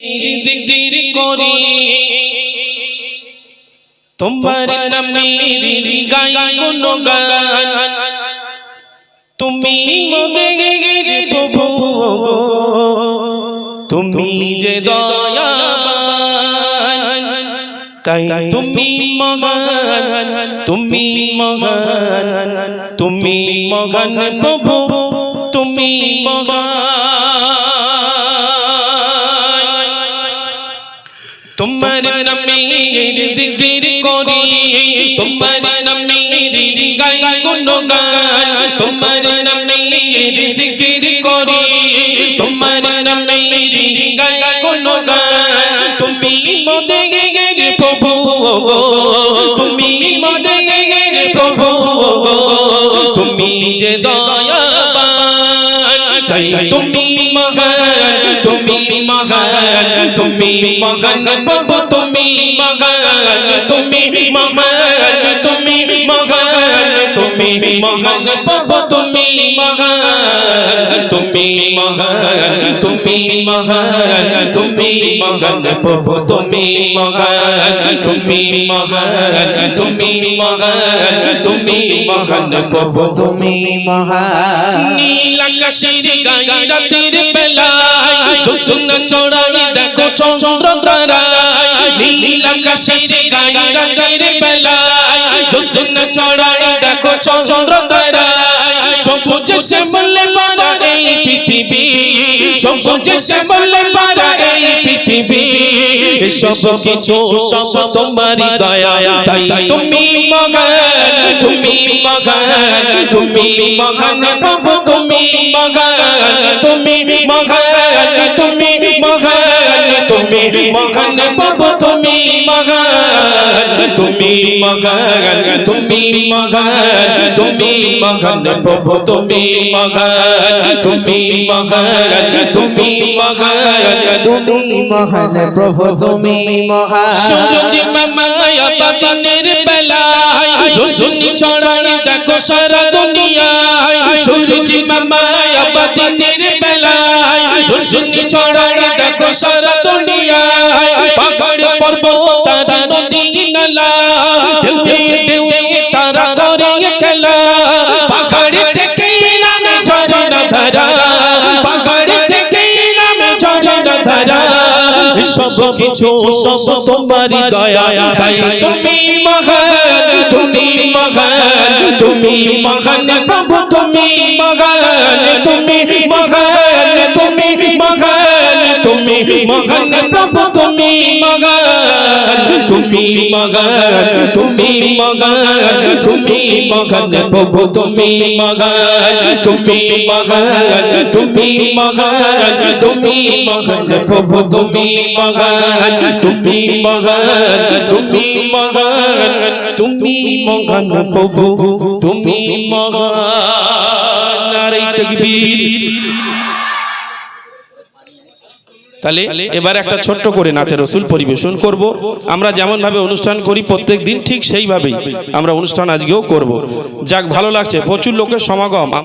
জিকির করি তোমার নামের গাই গুণগান তুমি মদের প্রভু গো, তুমি যে দয়াবান তাই তুমি মগান তুমি মগান তুমি মগান প্রভু তুমি মগান নামের জিকির করি তোমার নামের গাই গুণগান তোমার নামের জিকির করি তোমার নামের গাই গুণগান তুমি প্রভু গো তুমি মদের প্রভু তুমি যে দয়াবান তাই তুমি মহান তুমি মহান তুমি মহান বাবু তুমি মহান তুমি মহান। মহান প্রভু তুমি মহান। তুমি মহান তুমি মহান তুমি মহান প্রভু তুমি মহান। তুমি মহান তুমি মহান তুমি মহান প্রভু তুমি মহান। নীল আকাশের গায়ে রাতের বেলায় জোসনা চড়াই দেখো চন্দ্র তারায় নীল আকাশের গায়ে রাতের বেলায় জোসনা চড়াই, দেখো চন্দ্র তারায় সবুজ পারা এই পৃথিবী। সবুজ পারা এই পৃথিবী। সব কিছু সব তোমারই দয়া তাই তুমি মগান তুমি মগান তুমি মগান প্রভু, তুমি মগান তুমি মগান তুমি মগান তুমি মগান তুমি মগান তুমি মগান তুমি মগান প্রভু, তুমি মগান তুমি মগান তুমি মগান তুমি মহান প্রভু, তুমি মহান সূরজ মামায়া বাতিনের বেলায়, রোশনি ছড়াই দেখো সারা দুনিয়ায়। সূরজ মামায়া বাতিনের বেলায় দুনিয়ায়। সব কিছু, সব তোমারই দয়া। তুমি মহান তুমি মহান তুমি মহান প্রভু, তুমি মহান তুমি মহান তুমি মহান তুমি মহান প্রভু, তুমি মহান। তুমি মহান তুমি মহান তুমি মহান প্রভু, তুমি মহান তুমি মহান তুমি মহান তুমি মহান প্রভু, তুমি মহান তুমি মহান তুমি মহান তুমি মহান প্রভু, তুমি মহান নারে তাকবীর তাহলে এবার একটা ছোট্ট করে নাতে রসুল পরিবেশন করব। আমরা যেমন ভাবে অনুষ্ঠান করি প্রত্যেক দিন ঠিক সেইভাবেই আমরা অনুষ্ঠান আজকেও করব। যাক ভালো লাগছে। প্রচুর লোকের সমাগম।